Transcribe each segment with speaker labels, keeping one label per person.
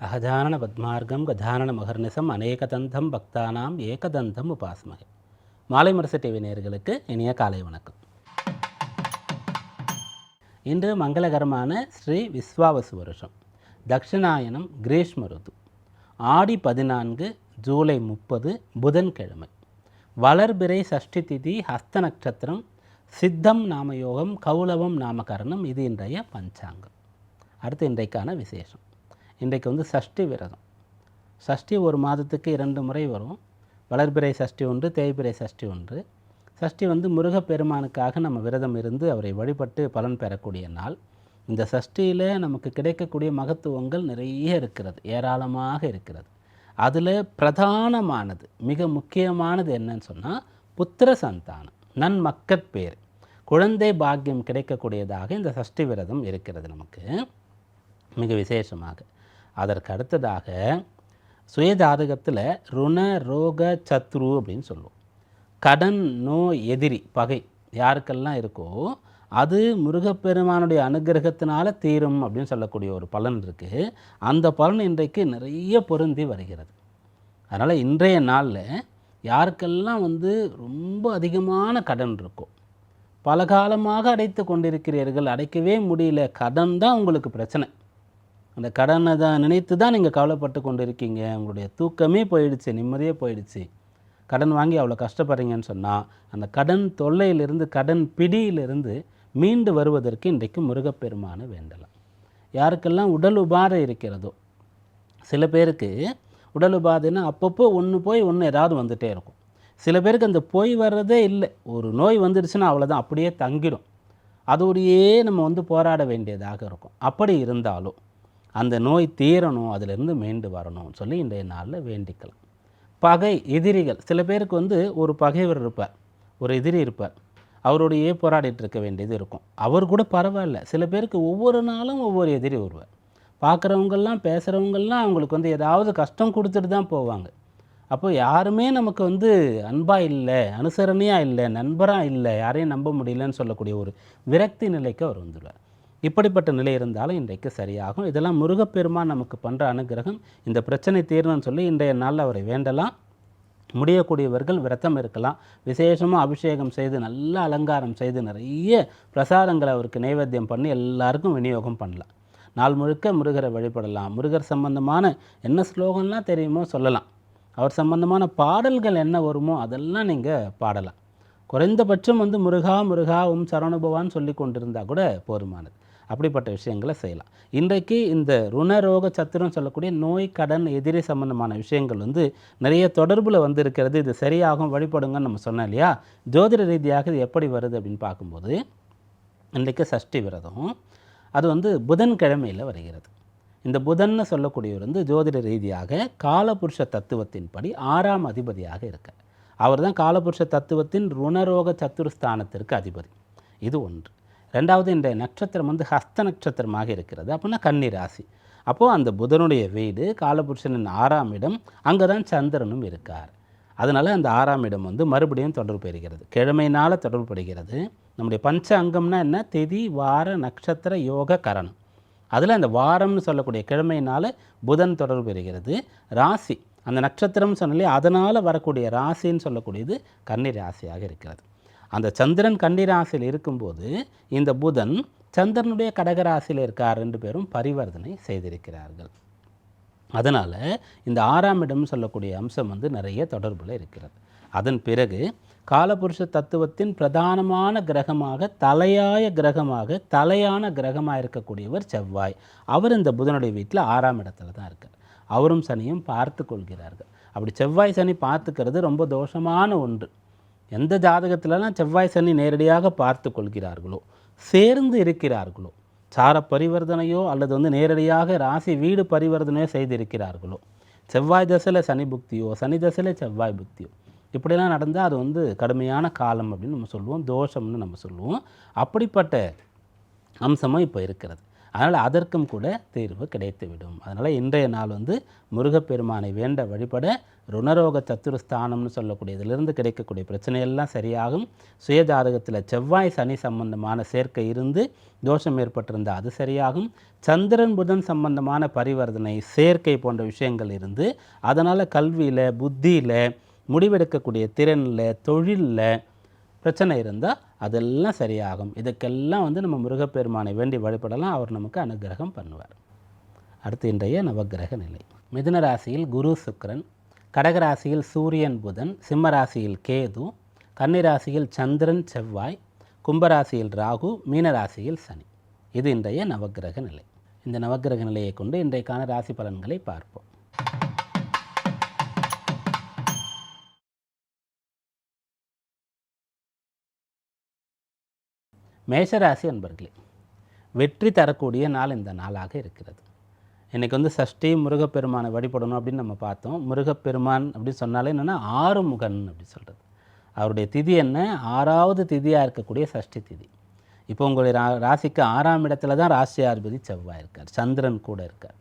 Speaker 1: அகஜானன பத்மார்க்கம் கஜானன மகர்நிசம் அநேகதந்தம் பக்தானாம் ஏகதந்தம் உபாஸ்மகே மாலை முரசு டிவி நேர்களுக்கு இனிய காலை வணக்கம். இன்று மங்களகரமான ஸ்ரீ விஸ்வாவசு வருஷம். தக்ஷிணாயனம் கிரீஷ்ம ருது. ஆடி பதினான்கு ஜூலை முப்பது புதன்கிழமை. வளர்பிறை சஷ்டி திதி ஹஸ்த நட்சத்திரம் சித்தம் நாமயோகம் கௌலவம் நாமகரணம் இது இன்றைய பஞ்சாங்கம். அடுத்து இன்றைக்கான விசேஷம். இன்றைக்கு வந்து சஷ்டி விரதம். சஷ்டி ஒரு மாதத்துக்கு இரண்டு முறை வரும். வளர்பிறை சஷ்டி ஒன்று தேய்பிறை சஷ்டி ஒன்று. சஷ்டி வந்து முருகப்பெருமானுக்காக நம்ம விரதம் இருந்து அவரை வழிபட்டு பலன் பெறக்கூடிய நாள். இந்த சஷ்டியில் நமக்கு கிடைக்கக்கூடிய மகத்துவங்கள் நிறைய இருக்கிறது ஏராளமாக இருக்கிறது. அதில் பிரதானமானது மிக முக்கியமானது என்னன்னு சொன்னால் புத்திர சந்தானம் நன்மக்கட்பேர் குழந்தை பாக்கியம் கிடைக்கக்கூடியதாக இந்த சஷ்டி விரதம் இருக்கிறது நமக்கு. மிக விசேஷமாக. அதற்கு அடுத்ததாக சுயஜாதகத்தில் ருண ரோக சத்ரு அப்படின்னு சொல்லுவோம். கடன் நோய் எதிரி பகை யாருக்கெல்லாம் இருக்கோ அது முருகப்பெருமானுடைய அனுகிரகத்தினால தீரும் அப்படின்னு சொல்லக்கூடிய ஒரு பலன் இருக்குது அந்த பலன் இன்றைக்கு நிறைய பொருந்தி வருகிறது. அதனால் இன்றைய நாளில் யாருக்கெல்லாம் வந்து ரொம்ப அதிகமான கடன் இருக்கும் பல காலமாக அடைத்து கொண்டிருக்கிறீர்கள் அடைக்கவே முடியல கடன் தான் உங்களுக்கு பிரச்சனை. அந்த கடனை தான் நினைத்து தான் நீங்கள் கவலைப்பட்டு கொண்டு இருக்கீங்க உங்களுடைய தூக்கமே போயிடுச்சு நிம்மதியே போயிடுச்சு. கடன் வாங்கி அவ்வளோ கஷ்டப்படுறீங்கன்னு சொன்னால் அந்த கடன் தொல்லையிலிருந்து கடன் பிடியிலிருந்து மீண்டு வருவதற்கு இன்றைக்கு முருகப்பெருமானை வேண்டலாம் யாருக்கெல்லாம் உடல் உபாதை இருக்கிறதோ சில பேருக்கு உடல் உபாதைன்னா அப்பப்போ ஒன்று போய் ஒன்று ஏதாவது வந்துகிட்டே இருக்கும். சில பேருக்கு அந்த போய் வர்றதே இல்லை. ஒரு நோய் வந்துடுச்சுன்னா அவ்வளோதான் அப்படியே தங்கிடும். அதோடையே நம்ம வந்து போராட வேண்டியதாக இருக்கும். அப்படி இருந்தாலும் அந்த நோய் தீரணும் அதிலிருந்து மீண்டு வரணும்னு சொல்லி இன்றைய நாளில் வேண்டிக்கலாம் பகை எதிரிகள் சில பேருக்கு வந்து ஒரு பகைவர் இருப்பார் ஒரு எதிரி இருப்பார். அவரோடையே போராடிட்டு இருக்க வேண்டியது இருக்கும். அவர் கூட பரவாயில்ல. சில பேருக்கு ஒவ்வொரு நாளும் ஒவ்வொரு எதிரி வருவார். பார்க்குறவங்கெல்லாம் பேசுகிறவங்கெல்லாம் அவங்களுக்கு வந்து ஏதாவது கஷ்டம் கொடுத்துட்டு தான் போவாங்க. அப்போ யாருமே நமக்கு வந்து அன்பாக இல்லை அனுசரணையாக இல்லை நண்பராக இல்லை யாரையும் நம்ப முடியலன்னு சொல்லக்கூடிய ஒரு விரக்தி நிலைக்கு அவர் வந்துடுவார். இப்படிப்பட்ட நிலை இருந்தாலும் இன்றைக்கு சரியாகும். இதெல்லாம் முருகப்பெருமான் நமக்கு பண்ணுற அனுகிரகம். இந்த பிரச்சனை தீரணும்னு சொல்லி இன்றைய நாளில் அவரை வேண்டலாம். முடியக்கூடியவர்கள் விரதம் இருக்கலாம். விசேஷமாக அபிஷேகம் செய்து நல்ல அலங்காரம் செய்து நிறைய பிரசாதங்களை அவருக்கு நைவேத்தியம் பண்ணி எல்லாருக்கும் விநியோகம் பண்ணலாம். நாள் முழுக்க முருகரை வழிபடலாம். முருகர் சம்பந்தமான என்ன ஸ்லோகம்லாம் தெரியுமோ சொல்லலாம். அவர் சம்பந்தமான பாடல்கள் என்ன வருமோ அதெல்லாம் நீங்கள் பாடலாம். குறைந்தபட்சம் வந்து முருகா முருகா உம் சரணபவான்னு சொல்லி கொண்டிருந்தால் கூட போதுமானது. அப்படிப்பட்ட விஷயங்களை செய்யலாம். இன்றைக்கு இந்த ருணரோக சத்துரம் சொல்லக்கூடிய நோய் கடன் எதிரி சம்பந்தமான விஷயங்கள் வந்து நிறைய தொடர்பில் வந்து இருக்கிறது இது சரியாகும் வழிபடுங்கன்னு நம்ம சொன்னோம் இல்லையா? ஜோதிட ரீதியாக இது எப்படி வருது அப்படின்னு பார்க்கும்போது இன்றைக்கு சஷ்டி விரதம் அது வந்து புதன்கிழமையில் வருகிறது. இந்த புதன்னு சொல்லக்கூடியவர் வந்து ஜோதிட ரீதியாக காலபுருஷ தத்துவத்தின்படி ஆறாம் அதிபதியாக இருக்கார். அவர் தான் காலபுருஷ தத்துவத்தின் ருணரோக சத்துருஸ்தானத்திற்கு அதிபதி. இது ஒன்று. ரெண்டாவது இந்த நட்சத்திரம் வந்து ஹஸ்த நட்சத்திரமாக இருக்கிறது. அப்படின்னா கன்னி ராசி. அப்போது அந்த புதனுடைய வீடு காலபுருஷனின் ஆறாம் இடம் அங்கே தான் சந்திரனும் இருக்கார். அதனால் அந்த ஆறாம் இடம் வந்து மறுபடியும் தொடர்பு பெறுகிறது. கிழமையினால் தொடர்பு படுகிறது நம்முடைய பஞ்ச அங்கம்னா என்ன? திதி வார நட்சத்திர யோக கரணம். அதில் அந்த வாரம்னு சொல்லக்கூடிய கிழமையினால் புதன் தொடர்பு பெறுகிறது. ராசி. அந்த நட்சத்திரம் சொன்னாலே அதனால் வரக்கூடிய ராசின்னு சொல்லக்கூடியது கன்னி ராசியாக இருக்கிறது. அந்த சந்திரன் கன்னிராசியில் இருக்கும்போது இந்த புதன் சந்திரனுடைய கடகராசியில் இருக்கார் ரெண்டு பேரும் பரிவர்த்தனை செய்திருக்கிறார்கள். அதனால் இந்த ஆறாம் இடம் சொல்லக்கூடிய அம்சம் வந்து நிறைய தொடர்பில் இருக்கிறது. அதன் பிறகு காலபுருஷ தத்துவத்தின் பிரதானமான கிரகமாக தலையாய கிரகமாக தலையான கிரகமாக இருக்கக்கூடியவர் செவ்வாய். அவர் இந்த புதனுடைய வீட்டில் ஆறாம் இடத்துல தான் இருக்கார். அவரும் சனியும் பார்த்து கொள்கிறார்கள். அப்படி செவ்வாய் சனி பார்த்துக்கிறது ரொம்ப தோஷமான ஒன்று. எந்த ஜாதகத்திலலாம் செவ்வாய் சனி நேரடியாக பார்த்து கொள்கிறார்களோ சேர்ந்து இருக்கிறார்களோ சார பரிவர்த்தனையோ அல்லது வந்து நேரடியாக ராசி வீடு பரிவர்த்தனையோ செய்திருக்கிறார்களோ செவ்வாய் தசையில் சனி புக்தியோ சனி தசையில் செவ்வாய் புக்தியோ இப்படிலாம் நடந்தால் அது வந்து கடுமையான காலம் அப்படின்னு நம்ம சொல்லுவோம் தோஷம்னு நம்ம சொல்லுவோம். அப்படிப்பட்ட அம்சமும் இப்போ இருக்கிறது. அதனால் அதற்கும் கூட தீர்வு கிடைத்துவிடும். அதனால் இன்றைய நாள் வந்து முருகப்பெருமானை வேண்ட வழிபட ருணரோக சத்துருஸ்தானம்னு சொல்லக்கூடியதிலிருந்து கிடைக்கக்கூடிய பிரச்சனையெல்லாம் சரியாகும். சுயஜாதகத்தில் செவ்வாய் சனி சம்பந்தமான சேர்க்கை இருந்து தோஷம் ஏற்பட்டிருந்தால் அது சரியாகும். சந்திரன் புதன் சம்பந்தமான பரிவர்த்தனை சேர்க்கை போன்ற விஷயங்கள் இருந்து அதனால் கல்வியில் புத்தியில் முடிவெடுக்கக்கூடிய திறனில் தொழிலில் பிரச்சனை இருந்தால் அதெல்லாம் சரியாகும். இதுக்கெல்லாம் வந்து நம்ம முருகப்பெருமானை வேண்டி வழிபடலாம். அவர் நமக்கு அனுகிரகம் பண்ணுவார். அடுத்து இன்றைய நவக்கிரக நிலை. மிதுன ராசியில் குரு சுக்கரன் கடகராசியில் சூரியன் புதன் சிம்ம ராசியில் கேது கன்னிராசியில் சந்திரன் செவ்வாய் கும்பராசியில் ராகு மீனராசியில் சனி. இது இன்றைய நவக்கிரக நிலை. இந்த நவக்கிரக நிலையை கொண்டு இன்றைக்கான ராசி பலன்களை பார்ப்போம். மேஷராசி அன்பர்களே வெற்றி தரக்கூடிய நாள் இந்த நாளாக இருக்கிறது. இன்றைக்கி வந்து சஷ்டி முருகப்பெருமானை வழிபடணும் அப்படின்னு நம்ம பார்த்தோம். முருகப்பெருமான் அப்படின்னு சொன்னாலே என்னென்னா ஆறுமுகன் அப்படி சொல்கிறது அவருடைய திதி என்ன? ஆறாவது திதியாக இருக்கக்கூடிய சஷ்டி திதி. இப்போ உங்களுடைய ரா ராசிக்கு ஆறாம் இடத்துல தான் ராசியாதிபதி செவ்வாய் இருக்கார். சந்திரன் கூட இருக்கார்.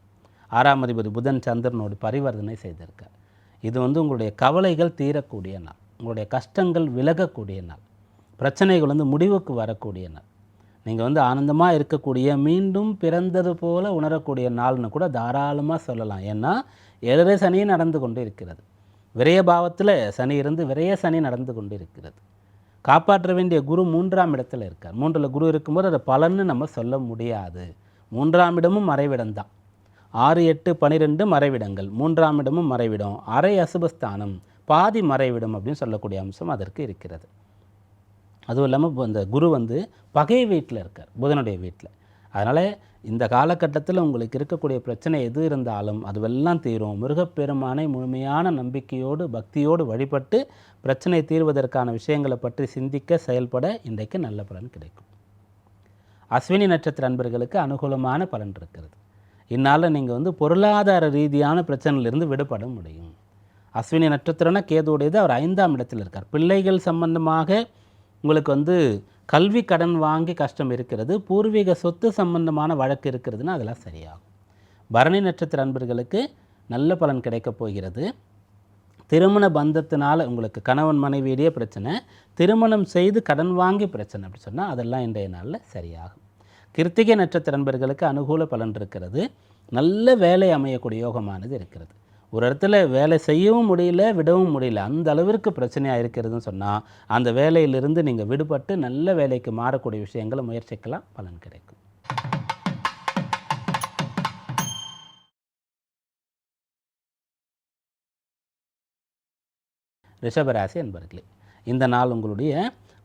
Speaker 1: ஆறாம் அதிபதி புதன் சந்திரனோடு பரிவர்த்தனை செய்திருக்கார். இது வந்து உங்களுடைய கவலைகள் தீரக்கூடிய நாள். உங்களுடைய கஷ்டங்கள் விலகக்கூடிய நாள். பிரச்சனைகள் வந்து முடிவுக்கு வரக்கூடியன. நீங்கள் வந்து ஆனந்தமாக இருக்கக்கூடிய மீண்டும் பிறந்தது போல உணரக்கூடிய நாள்னு கூட தாராளமாக சொல்லலாம். ஏன்னா ஏழரை சனி நடந்து கொண்டு இருக்கிறது விரய பாவத்தில் சனி இருந்து விரய சனி நடந்து கொண்டு இருக்கிறது காப்பாற்ற வேண்டிய குரு மூன்றாம் இடத்துல இருக்கார். மூன்றில் குரு இருக்கும்போது அதை பலன்னு நம்ம சொல்ல முடியாது. மூன்றாம் இடமும் மறைவிடம் தான். ஆறு எட்டு பனிரெண்டு மறைவிடங்கள். மூன்றாம் இடமும் மறைவிடம். அரை அசுபஸ்தானம். பாதி மறைவிடம் அப்படின்னு சொல்லக்கூடிய அம்சம் அதற்கு இருக்கிறது. அதுவும் இல்லாமல் இப்போ இந்த குரு வந்து பகை வீட்டில் இருக்கார் புதனுடைய வீட்டில் அதனால் இந்த காலகட்டத்தில் உங்களுக்கு இருக்கக்கூடிய பிரச்சனை எது இருந்தாலும் அதுவெல்லாம் தீரும். முருகப்பெருமானை முழுமையான நம்பிக்கையோடு பக்தியோடு வழிபட்டு பிரச்சனை தீர்வதற்கான விஷயங்களை பற்றி சிந்திக்க செயல்பட இன்றைக்கு நல்ல பலன் கிடைக்கும். அஸ்வினி நட்சத்திர அன்பர்களுக்கு அனுகூலமான பலன் இருக்கிறது. இந்நாளில் நீங்கள் வந்து பொருளாதார ரீதியான பிரச்சனையிலிருந்து விடுபட முடியும். அஸ்வினி நட்சத்திரம்னா கேதுடையது அவர் ஐந்தாம் இடத்தில் இருக்கார். பிள்ளைகள் சம்பந்தமாக உங்களுக்கு வந்து கல்வி கடன் வாங்கி கஷ்டம் இருக்கிறது பூர்வீக சொத்து சம்பந்தமான வழக்கு இருக்கிறதுனா அதெல்லாம் சரியாகும். பரணி நட்சத்திர அன்பர்களுக்கு நல்ல பலன் கிடைக்கப் போகிறது. திருமண பந்தத்தினால் உங்களுக்கு கணவன் மனைவியிடையே பிரச்சனை திருமணம் செய்து கடன் வாங்கி பிரச்சனை அப்படி சொன்னால் அதெல்லாம் இன்றைய நாளில் சரியாகும். கிருத்திகை நட்சத்திர நண்பர்களுக்கு அனுகூல பலன் இருக்கிறது. நல்ல வேலை அமையக்கூடிய யோகமானது இருக்கிறது. ஒரு இடத்துல வேலை செய்யவும் முடியல விடவும் முடியல. அந்த அளவிற்கு பிரச்சனையாக இருக்கிறதுன்னு சொன்னால் அந்த வேலையிலிருந்து நீங்கள் விடுபட்டு நல்ல வேலைக்கு மாறக்கூடிய விஷயங்களை முயற்சிக்கலாம். பலன் கிடைக்கும். ரிஷபராசி என்பர்களே இந்த நாள் உங்களுடைய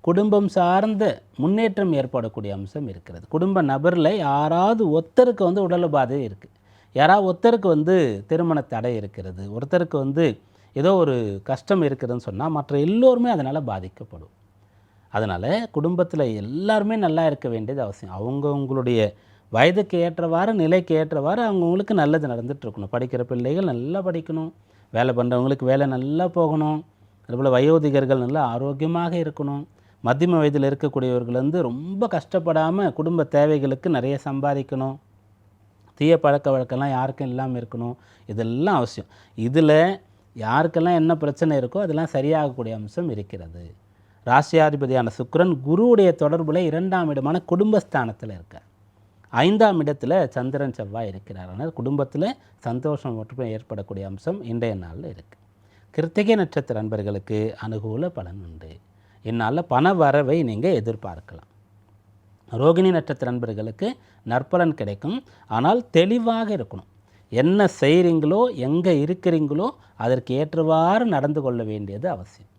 Speaker 1: குடும்பம் சார்ந்த முன்னேற்றம் ஏற்படக்கூடிய அம்சம் இருக்கிறது. குடும்ப நபரில் யாராவது ஒத்தருக்கு வந்து உடல் பாதை இருக்குது யாராவது ஒருத்தருக்கு வந்து திருமண தடை இருக்கிறது ஒருத்தருக்கு வந்து ஏதோ ஒரு கஷ்டம் இருக்குதுன்னு சொன்னால் மற்ற எல்லோருமே அதனால் பாதிக்கப்படும். அதனால் குடும்பத்தில் எல்லாருமே நல்லா இருக்க வேண்டியது அவசியம். அவங்கவுங்களுடைய வயதுக்கு ஏற்றவாறு நிலைக்கு ஏற்றவாறு அவங்கவுங்களுக்கு நல்லது நடந்துகிட்ருக்கணும் படிக்கிற பிள்ளைகள் நல்லா படிக்கணும். வேலை பண்ணுறவங்களுக்கு வேலை நல்லா போகணும். அதுபோல் வயோதிகர்கள் நல்லா ஆரோக்கியமாக இருக்கணும். மத்தியம வயதில் இருக்கக்கூடியவர்கள் வந்து ரொம்ப கஷ்டப்படாமல் குடும்ப தேவைகளுக்கு நிறைய சம்பாதிக்கணும். தீய பழக்க வழக்கம்லாம் யாருக்கும் இல்லாமல் இருக்கணும். இதெல்லாம் அவசியம். இதில் யாருக்கெல்லாம் என்ன பிரச்சனை இருக்கோ அதெல்லாம் சரியாகக்கூடிய அம்சம் இருக்கிறது. ராசியாதிபதியான சுக்கிரன் குருவுடைய தொடர்பில் இரண்டாம் இடமான குடும்பஸ்தானத்தில் இருக்கார். ஐந்தாம் இடத்துல சந்திரன் செவ்வாய் இருக்கிறார். ஆனால் குடும்பத்தில் சந்தோஷம் ஒற்றுமை ஏற்படக்கூடிய அம்சம் இன்றைய நாளில் இருக்குது கிருத்திகை நட்சத்திர நண்பர்களுக்கு அனுகூல பலன் உண்டு. இந்நாளில் பண வரவை நீங்கள் எதிர்பார்க்கலாம். ரோகிணி நட்சத்திர நண்பர்களுக்கு நற்பலன் கிடைக்கும். ஆனால் தெளிவாக இருக்கணும். என்ன செய்கிறீங்களோ எங்கே இருக்கிறீங்களோ அதற்கு ஏற்றவாறு நடந்து கொள்ள வேண்டியது அவசியம்.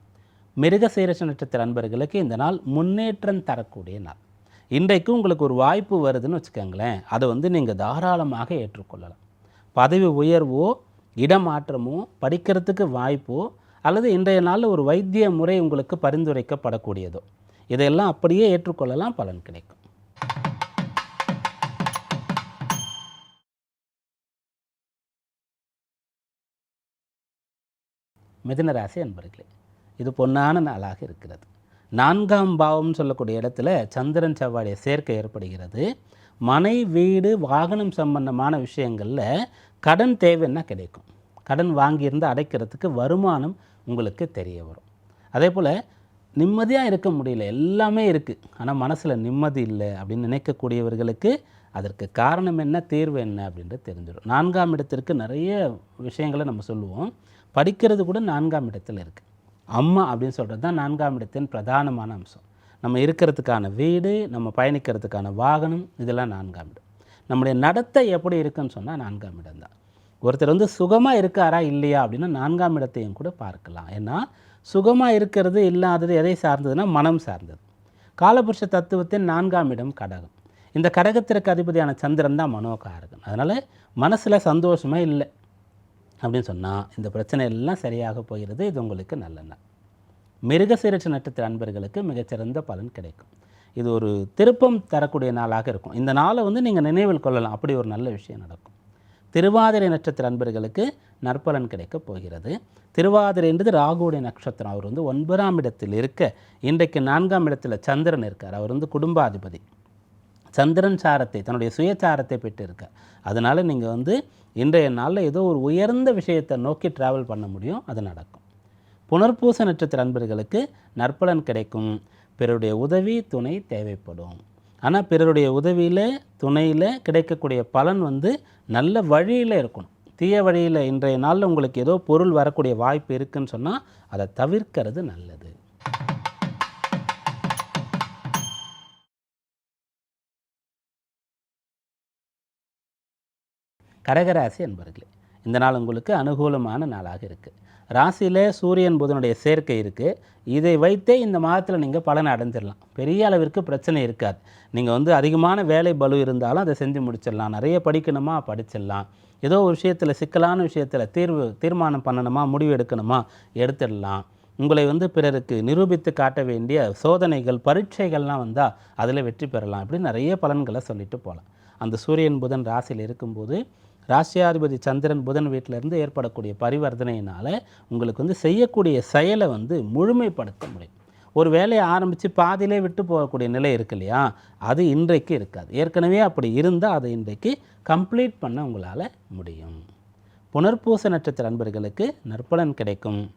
Speaker 1: மிருகசீரச நட்சத்திர அன்பர்களுக்கு இந்த நாள் முன்னேற்றம் தரக்கூடிய நாள். இன்றைக்கு உங்களுக்கு ஒரு வாய்ப்பு வருதுன்னு வச்சுக்கோங்களேன். அதை வந்து நீங்கள் தாராளமாக ஏற்றுக்கொள்ளலாம். பதவி உயர்வோ இடமாற்றமோ படிக்கிறதுக்கு வாய்ப்போ அல்லது இன்றைய நாளில் ஒரு வைத்திய முறை உங்களுக்கு பரிந்துரைக்கப்படக்கூடியதோ இதையெல்லாம் அப்படியே ஏற்றுக்கொள்ளலாம் பலன் கிடைக்கும். மிதுன ராசி அன்பர்களே இது பொன்னான நாளாக இருக்கிறது. நான்காம் பாவம்னு சொல்லக்கூடிய இடத்துல சந்திரன் செவ்வாடைய சேர்க்கை ஏற்படுகிறது. மனை வீடு வாகனம் சம்பந்தமான விஷயங்களில் கடன் தேவைன்னா கிடைக்கும். கடன் வாங்கியிருந்து அடைக்கிறதுக்கு வருமானம் உங்களுக்கு தெரிய வரும். அதே போல் நிம்மதியாக இருக்க முடியல. எல்லாமே இருக்குது ஆனால் மனசில் நிம்மதி இல்லை அப்படின்னு நினைக்கக்கூடியவர்களுக்கு அதற்கு காரணம் என்ன தீர்வு என்ன அப்படின்றது தெரிஞ்சிடும். நான்காம் இடத்திற்கு நிறைய விஷயங்களை நம்ம சொல்லுவோம். படிக்கிறது கூட நான்காம் இடத்தில் இருக்குது அம்மா அப்படின்னு சொல்கிறது தான் நான்காம் இடத்தின் பிரதானமான அம்சம். நம்ம இருக்கிறதுக்கான வீடு நம்ம பயணிக்கிறதுக்கான வாகனம் இதெல்லாம் நான்காம் இடம். நம்முடைய நடத்தை எப்படி இருக்குன்னு சொன்னால் நான்காம் இடம் தான். ஒருத்தர் வந்து சுகமாக இருக்காரா இல்லையா அப்படின்னா நான்காம் இடத்தையும் கூட பார்க்கலாம். ஏன்னா சுகமாக இருக்கிறது இல்லாதது எதை சார்ந்ததுன்னா மனம் சார்ந்தது. காலபுருஷ தத்துவத்தின் நான்காம் இடம் கடகம். இந்த கடகத்திற்கு அதிபதியான சந்திரன் தான் மனோகாரகன். அதனால் மனசில் சந்தோஷமே இல்லை. அப்படின்னு சொன்னால் இந்த பிரச்சனை எல்லாம் சரியாக போகிறது இது உங்களுக்கு நல்ல நாள். மிருகசீரட்ச நட்சத்திர அன்பர்களுக்கு மிகச்சிறந்த பலன் கிடைக்கும். இது ஒரு திருப்பம் தரக்கூடிய நாளாக இருக்கும். இந்த நாளை வந்து நீங்கள் நினைவில் கொள்ளலாம். அப்படி ஒரு நல்ல விஷயம் நடக்கும். திருவாதிரை நட்சத்திர அன்பர்களுக்கு நற்பலன் கிடைக்கப் போகிறது. திருவாதிரை என்பது ராகுடைய நட்சத்திரம். அவர் வந்து ஒன்பதாம் இடத்தில் இருக்க இன்றைக்கு நான்காம் இடத்தில் சந்திரன் இருக்கார். அவர் வந்து குடும்பாதிபதி. சந்திரன் சாரத்தை தன்னுடைய சுயச்சாரத்தை பெற்றிருக்கார். அதனால் நீங்கள் வந்து இன்றைய நாளில் ஏதோ ஒரு உயர்ந்த விஷயத்தை நோக்கி ட்ராவல் பண்ண முடியும். அது நடக்கும். புனர்பூச நட்சத்திர அன்பர்களுக்கு நற்பலன் கிடைக்கும். பிறருடைய உதவி துணை தேவைப்படும். ஆனால் பிறருடைய உதவியில் துணையில் கிடைக்கக்கூடிய பலன் வந்து நல்ல வழியில் இருக்கணும். தீய வழியில் இன்றைய நாளில் உங்களுக்கு ஏதோ பொருள் வரக்கூடிய வாய்ப்பு இருக்குன்னு சொன்னால் அதை தவிர்க்கிறது நல்லது. கடகராசி என்பர்களே இந்த நாள் உங்களுக்கு அனுகூலமான நாளாக இருக்குது ராசியில் சூரியன் புதனுடைய சேர்க்கை இருக்குது இதை வைத்தே இந்த மாதத்தில் நீங்கள் பலனை அடைஞ்சிடலாம் பெரிய அளவிற்கு பிரச்சனை இருக்காது. நீங்கள் வந்து அதிகமான வேலை பலு இருந்தாலும் அதை செஞ்சு முடிச்சிடலாம் நிறைய படிக்கணுமா? படிச்சிடலாம் ஏதோ ஒரு விஷயத்தில் சிக்கலான விஷயத்தில் தீர்வு தீர்மானம் பண்ணணுமா முடிவு எடுக்கணுமா எடுத்துடலாம். உங்களை வந்து பிறருக்கு நிரூபித்து காட்ட வேண்டிய சோதனைகள் பரீட்சைகள்லாம் வந்தால் அதில் வெற்றி பெறலாம் இப்படி நிறைய பலன்களை சொல்லிட்டு போகலாம் அந்த சூரியன் புதன் ராசியில் இருக்கும்போது ராசியாதிபதி சந்திரன் புதன் வீட்டிலேருந்து ஏற்படக்கூடிய பரிவர்த்தனையினால் உங்களுக்கு வந்து செய்யக்கூடிய செயலை வந்து முழுமைப்படுத்த முடியும். ஒரு வேலையை ஆரம்பித்து பாதியிலே விட்டு போகக்கூடிய நிலை இருக்கு இல்லையா? அது இன்றைக்கு இருக்காது. ஏற்கனவே அப்படி இருந்தால் அதை இன்றைக்கு கம்ப்ளீட் பண்ண உங்களால் முடியும். புனர்பூச நட்சத்திர அன்பர்களுக்கு நற்பலன் கிடைக்கும்.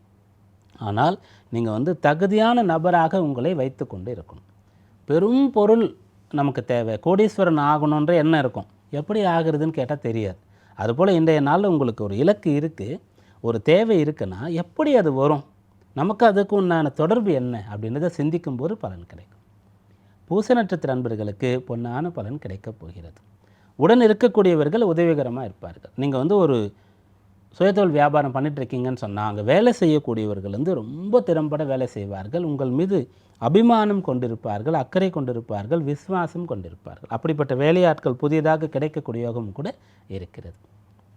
Speaker 1: ஆனால் நீங்கள் வந்து தகுதியான நபராக உங்களை வைத்து கொண்டு இருக்கணும். பெரும் பொருள் நமக்கு தேவை. கோடீஸ்வரன் ஆகணுன்ற எண்ணம் இருக்கும். எப்படி ஆகுறதுன்னு கேட்டால் தெரியாது. அதுபோல் இன்றைய நாளில் உங்களுக்கு ஒரு இலக்கு இருக்குது ஒரு தேவை இருக்குன்னா எப்படி அது வரும்? நமக்கு அதுக்கு உண்டான தொடர்பு என்ன அப்படின்றத சிந்திக்கும் போது பலன் கிடைக்கும். பூச நட்சத்திர அன்பர்களுக்கு பொன்னான பலன் கிடைக்கப் போகிறது. உடன் இருக்கக்கூடியவர்கள் உதவிகரமாக இருப்பார்கள். நீங்கள் வந்து ஒரு சுயதொழில் வியாபாரம் பண்ணிகிட்ருக்கீங்கன்னு சொன்னால் அங்கே வேலை செய்யக்கூடியவர்கள் வந்து ரொம்ப திறம்பட வேலை செய்வார்கள். உங்கள் மீது அபிமானம் கொண்டிருப்பார்கள் அக்கறை கொண்டிருப்பார்கள் விசுவாசம் கொண்டிருப்பார்கள். அப்படிப்பட்ட வேலையாட்கள் புதியதாக கிடைக்கக்கூடிய யோகம் கூட இருக்கிறது.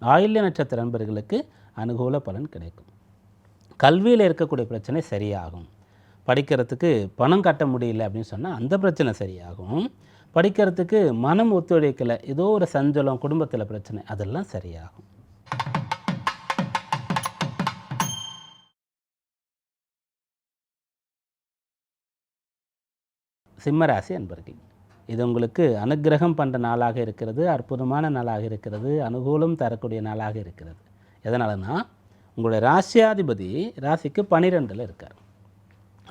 Speaker 1: ஆயுள்ய நட்சத்திர நண்பர்களுக்கு அனுகூல பலன் கிடைக்கும். கல்வியில் இருக்கக்கூடிய பிரச்சனை சரியாகும். படிக்கிறதுக்கு பணம் கட்ட முடியல அப்படின்னு சொன்னால் அந்த பிரச்சனை சரியாகும். படிக்கிறதுக்கு மனம் ஒத்துழைக்கலை ஏதோ ஒரு சஞ்சலம் குடும்பத்தில் பிரச்சனை அதெல்லாம் சரியாகும். சிம்மராசி அன்பர்கள் இது உங்களுக்கு அனுக்கிரகம் பண்ணுற நாளாக இருக்கிறது அற்புதமான நாளாக இருக்கிறது அனுகூலம் தரக்கூடிய நாளாக இருக்கிறது. எதனாலனா உங்களுடைய ராசியாதிபதி ராசிக்கு பனிரெண்டில் இருக்கார்.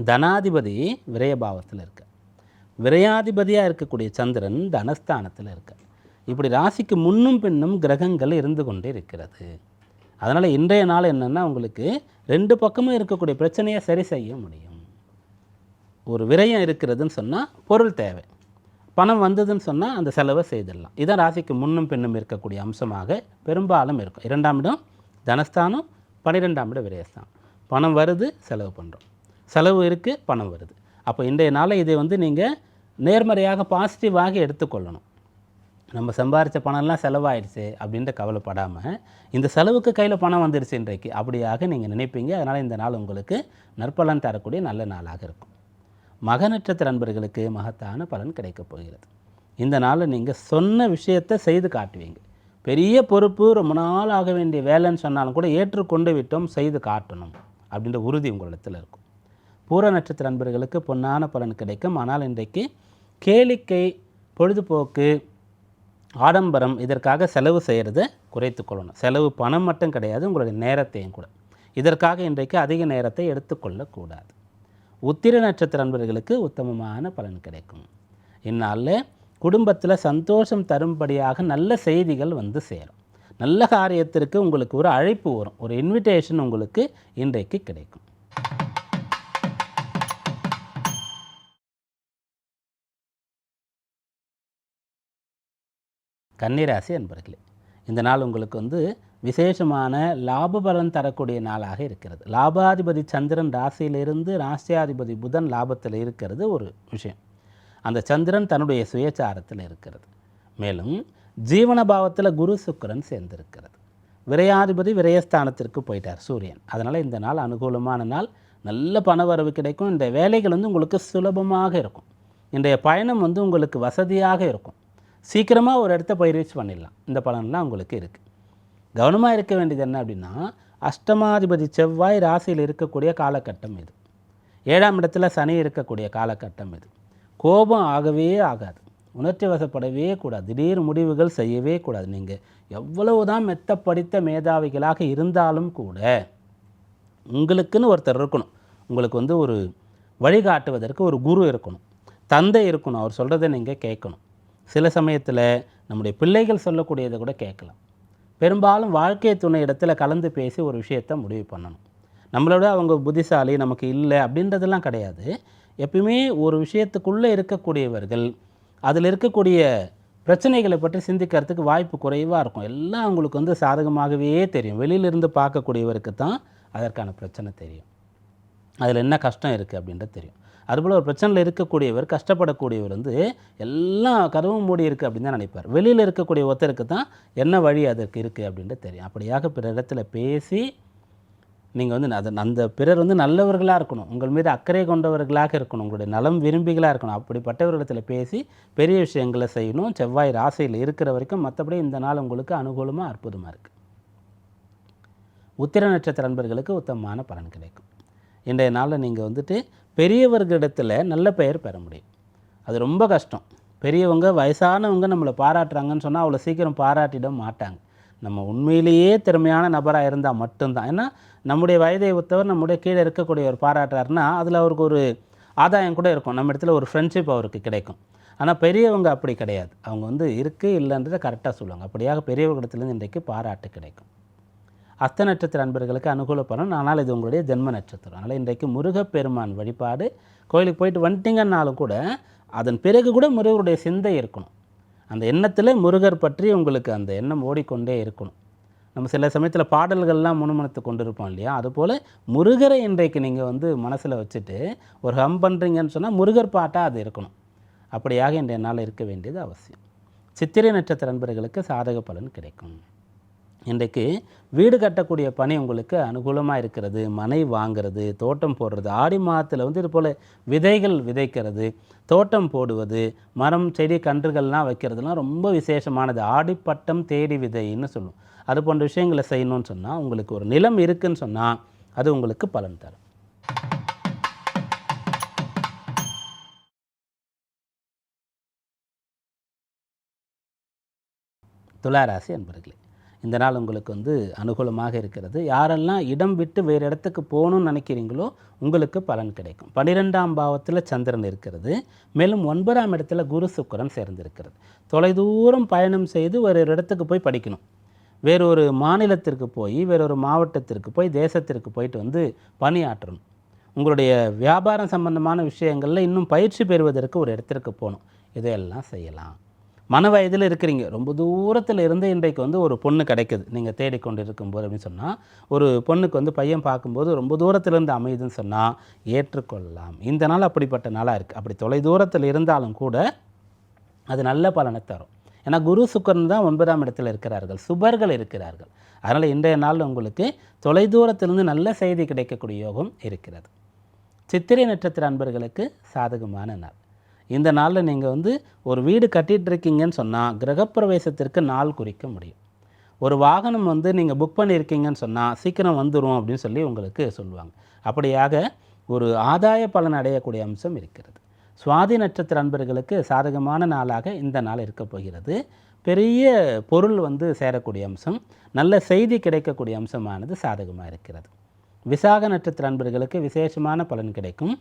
Speaker 1: தனாதிபதி விரயபாவத்தில் இருக்கார். விரையாதிபதியாக இருக்கக்கூடிய சந்திரன் தனஸ்தானத்தில் இருக்கார். இப்படி ராசிக்கு முன்னும் பின்னும் கிரகங்கள் இருந்து கொண்டே இருக்கிறது. அதனால் இன்றைய நாள் என்னென்னா உங்களுக்கு ரெண்டு பக்கமும் இருக்கக்கூடிய பிரச்சனையை சரி செய்ய முடியும். ஒரு விரயம் இருக்கிறதுன்னு சொன்னால் பொருள் தேவை. பணம் வந்ததுன்னு சொன்னால் அந்த செலவை செய்திடலாம். இதான் ராசிக்கு முன்னும் பின்னும் இருக்கக்கூடிய அம்சமாக பெரும்பாலும் இருக்கும். இரண்டாம் இடம் தனஸ்தானம் பன்னிரெண்டாம் இடம் விரயஸ்தானம் பணம் வருது செலவு பண்ணுறோம் செலவு இருக்குது பணம் வருது. அப்போ இன்றைய நாளில் இதை வந்து நீங்கள் நேர்மறையாக பாசிட்டிவாக எடுத்துக்கொள்ளணும். நம்ம சம்பாரித்த பணம்லாம் செலவாயிடுச்சு அப்படின்ற கவலைப்படாமல் இந்த செலவுக்கு கையில் பணம் வந்துடுச்சு இன்றைக்கு அப்படியாக நீங்கள் நினைப்பீங்க. அதனால் இந்த நாள் உங்களுக்கு நற்பலன் தரக்கூடிய நல்ல நாளாக இருக்கும். மக நட்சத்திர நண்பர்களுக்கு மகத்தான பலன் கிடைக்கப் போகிறது. இந்த நாளில் நீங்கள் சொன்ன விஷயத்தை செய்து காட்டுவீங்க. பெரிய பொறுப்பு ரொம்ப நாள் ஆக வேண்டிய வேலைன்னு சொன்னாலும் கூட ஏற்றுக்கொண்டு விட்டோம் செய்து காட்டணும் அப்படின்ற உறுதி உங்களிடத்தில் இருக்கும். பூர நட்சத்திர நண்பர்களுக்கு பொன்னான பலன் கிடைக்கும். ஆனால் இன்றைக்கு கேளிக்கை பொழுதுபோக்கு ஆடம்பரம் இதற்காக செலவு செய்கிறத குறைத்து கொள்ளணும். செலவு பணம் மட்டும் கிடையாது உங்களுடைய நேரத்தையும் கூட. இதற்காக இன்றைக்கு அதிக நேரத்தை எடுத்துக்கொள்ளக்கூடாது உத்திர நட்சத்திர நண்பர்களுக்கு உத்தமமான பலன் கிடைக்கும். இந்நாளில் குடும்பத்தில் சந்தோஷம் தரும்படியாக நல்ல செய்திகள் வந்து சேரும். நல்ல காரியத்திற்கு உங்களுக்கு ஒரு அழைப்பு வரும். ஒரு இன்விடேஷன் உங்களுக்கு இன்றைக்கு கிடைக்கும். கன்னிராசி அன்பர்களே இந்த நாள் உங்களுக்கு வந்து விசேஷமான லாப பலன் தரக்கூடிய நாளாக இருக்கிறது. லாபாதிபதி சந்திரன் ராசியிலிருந்து ராசியாதிபதி புதன் லாபத்தில் இருக்கிறது ஒரு விஷயம். அந்த சந்திரன் தன்னுடைய சுயச்சாரத்தில் இருக்கிறது. மேலும் ஜீவன பாவத்தில் குரு சுக்கிரன் சேர்ந்திருக்கிறது. விரையாதிபதி விரயஸ்தானத்திற்கு போயிட்டார் சூரியன். அதனால் இந்த நாள் அனுகூலமான நாள். நல்ல பணவரவு கிடைக்கும். இந்த வேலைகள் வந்து உங்களுக்கு சுலபமாக இருக்கும். இன்றைய பயணம் வந்து உங்களுக்கு வசதியாக இருக்கும். சீக்கிரமாக ஒரு இடத்த போய் ரீச் பண்ணிடலாம். இந்த பலன்லாம் உங்களுக்கு இருக்குது கவனமாக இருக்க வேண்டியது என்ன அப்படின்னா அஷ்டமாதிபதி செவ்வாய் ராசியில் இருக்கக்கூடிய காலகட்டம் இது. ஏழாம் இடத்துல சனி இருக்கக்கூடிய காலகட்டம் இது. கோபம் ஆகவே ஆகாது. உணர்ச்சி வசப்படவே கூடாது. திடீர் முடிவுகள் செய்யவே கூடாது. நீங்கள் எவ்வளவு தான் மெத்த படித்த மேதாவிகளாக இருந்தாலும் கூட உங்களுக்குன்னு ஒருத்தர் இருக்கணும். உங்களுக்கு வந்து ஒரு வழிகாட்டுவதற்கு ஒரு குரு இருக்கணும். தந்தை இருக்கணும். அவர் சொல்கிறத நீங்கள் கேட்கணும். சில சமயத்தில் நம்முடைய பிள்ளைகள் சொல்லக்கூடியதை கூட கேட்கலாம். பெரும்பாலும் வாழ்க்கை துணை இடத்துல கலந்து பேசி ஒரு விஷயத்தை முடிவு பண்ணணும். நம்மளோட அவங்க புத்திசாலி நமக்கு இல்லை அப்படின்றதெல்லாம் கிடையாது. எப்பயுமே ஒரு விஷயத்துக்குள்ளே இருக்கக்கூடியவர்கள் அதில் இருக்கக்கூடிய பிரச்சனைகளை பற்றி சிந்திக்கிறதுக்கு வாய்ப்பு குறைவாக இருக்கும். எல்லாம் அவங்களுக்கு வந்து சாதகமாகவே தெரியும். வெளியிலிருந்து பார்க்கக்கூடியவருக்கு தான் அதற்கான பிரச்சனை தெரியும். அதில் என்ன கஷ்டம் இருக்குது அப்படின்றது தெரியும். அதுபோல் ஒரு பிரச்சனையில் இருக்கக்கூடியவர் கஷ்டப்படக்கூடியவர் வந்து எல்லாம் கதவும் மூடி இருக்குது அப்படின்னு தான் நினைப்பார். வெளியில் இருக்கக்கூடிய ஒருத்தருக்கு தான் என்ன வழி அதற்கு இருக்குது அப்படின்ட்டு தெரியும். அப்படியாக பிற இடத்துல பேசி நீங்கள் வந்து அது அந்த பிறர் வந்து நல்லவர்களாக இருக்கணும். உங்கள் மீது அக்கறை கொண்டவர்களாக இருக்கணும். உங்களுடைய நலம் விரும்பிகளாக இருக்கணும். அப்படிப்பட்டவர்களிடத்தில் பேசி பெரிய விஷயங்களை செய்யணும். செவ்வாய் ராசியில் இருக்கிற வரைக்கும் மற்றபடி இந்த நாள் உங்களுக்கு அனுகூலமாக அற்புதமாக இருக்குது உத்திர நட்சத்திர நண்பர்களுக்கு உத்தமமான பலன் கிடைக்கும். இன்றைய நாளில் நீங்கள் வந்துட்டு பெரியவர்களிடத்தில் நல்ல பெயர் பெற முடியும். அது ரொம்ப கஷ்டம். பெரியவங்க வயசானவங்க நம்மளை பாராட்டுறாங்கன்னு சொன்னால் அவ்வளோ சீக்கிரம் பாராட்டிட மாட்டாங்க. நம்ம உண்மையிலேயே திறமையான நபராக இருந்தால் மட்டும்தான். ஏன்னா நம்முடைய வயதை ஒத்தவர் நம்முடைய கீழே இருக்கக்கூடியவர் பாராட்டுறாருன்னா அதில் அவருக்கு ஒரு ஆதாயம் கூட இருக்கும். நம்ம இடத்துல ஒரு ஃப்ரெண்ட்ஷிப் அவருக்கு கிடைக்கும். ஆனால் பெரியவங்க அப்படி கிடையாது. அவங்க வந்து இருக்குது இல்லைன்றதை கரெக்டாக சொல்லுவாங்க. அப்படியாக பெரியவர்களிடத்துலேருந்து இன்றைக்கு பாராட்டு கிடைக்கும். அஸ்த நட்சத்திர அன்பர்களுக்கு அனுகூல பலன். ஆனால் இது உங்களுடைய ஜென்ம நட்சத்திரம். அதனால் இன்றைக்கு முருகப்பெருமான் வழிபாடு. கோயிலுக்கு போயிட்டு வந்துட்டீங்கன்னாலும் கூட அதன் பிறகு கூட முருகருடைய சிந்தை இருக்கணும். அந்த எண்ணத்தில் முருகர் பற்றி உங்களுக்கு அந்த எண்ணம் ஓடிக்கொண்டே இருக்கணும். நம்ம சில சமயத்தில் பாடல்கள்லாம் முணுமணத்து கொண்டு இருப்போம் இல்லையா? அதுபோல் முருகரை இன்றைக்கு நீங்கள் வந்து மனசில் வச்சுட்டு ஒரு ஹம் பண்ணுறீங்கன்னு சொன்னால் முருகர் பாட்டாக அது இருக்கணும். அப்படியாக இன்றைய நாள் இருக்க வேண்டியது அவசியம். சித்திரை நட்சத்திர நண்பர்களுக்கு சாதக பலன் கிடைக்கும். இன்றைக்கு வீடு கட்டக்கூடிய பணி உங்களுக்கு அனுகூலமாக இருக்கிறது மனை வாங்கிறது தோட்டம் போடுறது ஆடி மாதத்தில் வந்து இது போல் விதைகள் விதைக்கிறது தோட்டம் போடுவது மரம் செடி கன்றுகள்லாம் வைக்கிறதுலாம் ரொம்ப விசேஷமானது. ஆடிப்பட்டம் தேடி விதைன்னு சொல்லுவோம் அது போன்ற விஷயங்களை செய்யணும்னு சொன்னால் உங்களுக்கு ஒரு நிலம் இருக்குன்னு சொன்னால் அது உங்களுக்கு பலன் தரும். துளாராசி அன்பர்களே இந்த நாள் உங்களுக்கு வந்து அனுகூலமாக இருக்கிறது. யாரெல்லாம் இடம் விட்டு வேறு இடத்துக்கு போகணும்னு நினைக்கிறீங்களோ உங்களுக்கு பலன் கிடைக்கும். பன்னிரெண்டாம் பாவத்தில் சந்திரன் இருக்கிறது. மேலும் ஒன்பதாம் இடத்துல குரு சுக்கரன் சேர்ந்திருக்கிறது. தொலைதூரம் பயணம் செய்து ஒரு ஒரு இடத்துக்கு போய் படிக்கணும். வேறொரு மாநிலத்திற்கு போய் வேறொரு மாவட்டத்திற்கு போய் தேசத்திற்கு போயிட்டு வந்து பணியாற்றணும். உங்களுடைய வியாபாரம் சம்பந்தமான விஷயங்களில் இன்னும் பயிற்சி பெறுவதற்கு ஒரு இடத்திற்கு போகணும். இதையெல்லாம் செய்யலாம். மன வயதில் இருக்கிறீங்க. ரொம்ப தூரத்தில் இருந்து இன்றைக்கு வந்து ஒரு பொண்ணு கிடைக்குது. நீங்கள் தேடிக்கொண்டு இருக்கும்போது அப்படின்னு சொன்னால் ஒரு பொண்ணுக்கு வந்து பையன் பார்க்கும்போது ரொம்ப தூரத்திலிருந்து அமையுதுன்னு சொன்னால் ஏற்றுக்கொள்ளலாம். இந்த நாள் அப்படிப்பட்ட நாளாக இருக்குது அப்படி தொலை தூரத்தில் இருந்தாலும் கூட அது நல்ல பலனை தரும். ஏன்னா குரு சுக்கரன் தான் ஒன்பதாம் இடத்தில் இருக்கிறார்கள். சுபர்கள் இருக்கிறார்கள். அதனால் இன்றைய நாள் உங்களுக்கு தொலைதூரத்திலிருந்து நல்ல செய்தி கிடைக்கக்கூடிய யோகம் இருக்கிறது. சித்திரை நட்சத்திர அன்பர்களுக்கு சாதகமான நாள். இந்த நாளில் நீங்கள் வந்து ஒரு வீடு கட்டிகிட்டு இருக்கீங்கன்னு சொன்னால் கிரகப்பிரவேசத்திற்கு நாள் குறிக்க முடியும். ஒரு வாகனம் வந்து நீங்கள் புக் பண்ணியிருக்கீங்கன்னு சொன்னால் சீக்கிரம் வந்துடும் அப்படின்னு சொல்லி உங்களுக்கு சொல்லுவாங்க. அப்படியாக ஒரு ஆதாய பலன் அடையக்கூடிய அம்சம் இருக்கிறது. சுவாதி நட்சத்திர அன்பர்களுக்கு சாதகமான நாளாக இந்த நாள் இருக்க போகிறது. பெரிய பொருள் வந்து சேரக்கூடிய அம்சம் நல்ல செய்தி கிடைக்கக்கூடிய அம்சமானது சாதகமாக இருக்கிறது. விசாக நட்சத்திர அன்பர்களுக்கு விசேஷமான பலன் கிடைக்கும்.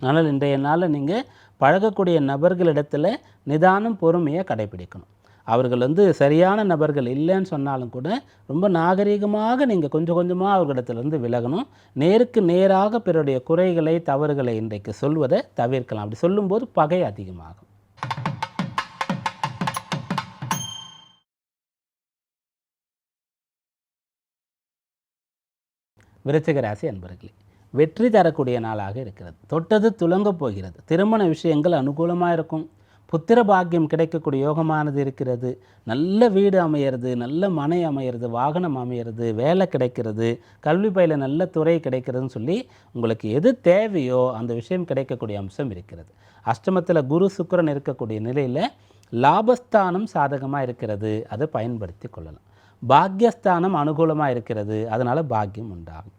Speaker 1: ஆனால் இன்றைய நாளில் நீங்கள் பழகக்கூடிய நபர்களிடத்தில் நிதானம் பொறுமையை கடைபிடிக்கணும். அவர்கள் வந்து சரியான நபர்கள் இல்லைன்னு சொன்னாலும் கூட ரொம்ப நாகரிகமாக நீங்கள் கொஞ்சம் கொஞ்சமாக அவர்களிடத்துலேருந்து விலகணும். நேருக்கு நேராக பிறருடைய குறைகளை தவறுகளை இன்றைக்கு சொல்வதை தவிர்க்கலாம். அப்படி சொல்லும்போது பகை அதிகமாகும். விருச்சிக ராசி அன்பர்களே வெற்றி தரக்கூடிய நாளாக இருக்கிறது. தொட்டது துலங்கப் போகிறது. திருமண விஷயங்கள் அனுகூலமாக இருக்கும். புத்திர பாக்கியம் கிடைக்கக்கூடிய யோகமானது இருக்கிறது. நல்ல வீடு அமையிறது நல்ல மனை அமையிறது வாகனம் அமையிறது வேலை கிடைக்கிறது கல்வி பயில நல்ல துறை கிடைக்கிறதுன்னு சொல்லி உங்களுக்கு எது தேவையோ அந்த விஷயம் கிடைக்கக்கூடிய அம்சம் இருக்கிறது. அஷ்டமத்தில் குரு சுக்கிரன் இருக்கக்கூடிய நிலையில் லாபஸ்தானம் சாதகமாக இருக்கிறது. அதை பயன்படுத்தி கொள்ளலாம். பாக்யஸ்தானம் அனுகூலமாக இருக்கிறது. அதனால் பாக்கியம் உண்டாகும்.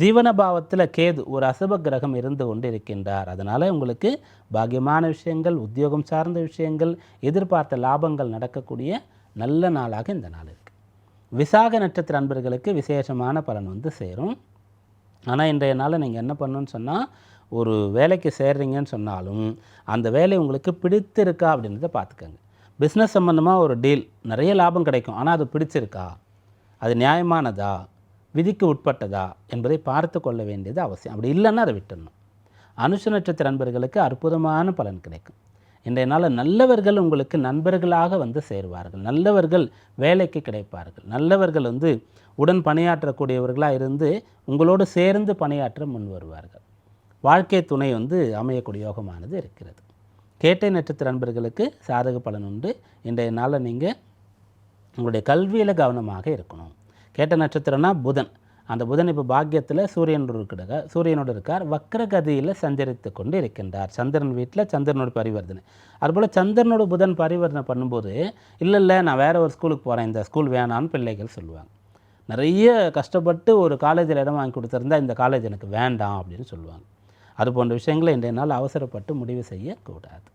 Speaker 1: ஜீவன பாவத்தில் கேது ஒரு அசுப கிரகம் இருந்து கொண்டு இருக்கின்றார் அதனால் உங்களுக்கு பாக்கியமான விஷயங்கள் உத்தியோகம் சார்ந்த விஷயங்கள் எதிர்பார்த்த லாபங்கள் நடக்கக்கூடிய நல்ல நாளாக இந்த நாள் இருக்குது விசாக நட்சத்திர அன்பர்களுக்கு விசேஷமான பலன் வந்து சேரும். ஆனால் இன்றைய நாளில் நீங்கள் என்ன பண்ணணும்னு சொன்னால் ஒரு வேலைக்கு சேர்றீங்கன்னு சொன்னாலும் அந்த வேலை உங்களுக்கு பிடித்திருக்கா அப்படின்றத பார்த்துக்கோங்க பிஸ்னஸ் சம்மந்தமாக ஒரு டீல் நிறைய லாபம் கிடைக்கும். ஆனால் அது பிடிச்சிருக்கா? அது நியாயமானதா? விதிக்கு உட்பட்டதா என்பதை பார்த்து கொள்ள வேண்டியது அவசியம். அப்படி இல்லைன்னா அதை விட்டுடணும். அனுஷ நட்சத்திர நண்பர்களுக்கு அற்புதமான பலன் கிடைக்கும். இன்றைய நாளில் நல்லவர்கள் உங்களுக்கு நண்பர்களாக வந்து சேருவார்கள். நல்லவர்கள் வேலைக்கு கிடைப்பார்கள். நல்லவர்கள் வந்து உடன் பணியாற்றக்கூடியவர்களாக இருந்து உங்களோடு சேர்ந்து பணியாற்ற முன் வருவார்கள். வாழ்க்கை துணை வந்து அமையக்கூடிய யோகமானது இருக்கிறது. கேட்டை நட்சத்திர நண்பர்களுக்கு சாதக பலன் உண்டு. இன்றைய நாளில் நீங்கள் உங்களுடைய கல்வியில் கவனமாக இருக்கணும். கேட்ட நட்சத்திரம்னா புதன். அந்த புதன் இப்போ பாக்கியத்தில் சூரியனோடு இருக்கிற சூரியனோடு இருக்கார். வக்ரகதியில் சஞ்சரித்து கொண்டு இருக்கின்றார். சந்திரன் வீட்டில் சந்திரனோட பரிவர்த்தனை. அதுபோல் சந்திரனோட புதன் பரிவர்த்தனை பண்ணும்போது இல்லை இல்லை நான் வேறு ஒரு ஸ்கூலுக்கு போகிறேன் இந்த ஸ்கூல் வேணான்னு பிள்ளைகள் சொல்லுவாங்க. நிறைய கஷ்டப்பட்டு ஒரு காலேஜில் இடம் வாங்கி கொடுத்துருந்தா இந்த காலேஜ் எனக்கு வேண்டாம் அப்படின்னு சொல்லுவாங்க. அது போன்ற விஷயங்களை இன்றைய நாள் அவசரப்பட்டு முடிவு செய்யக்கூடாது.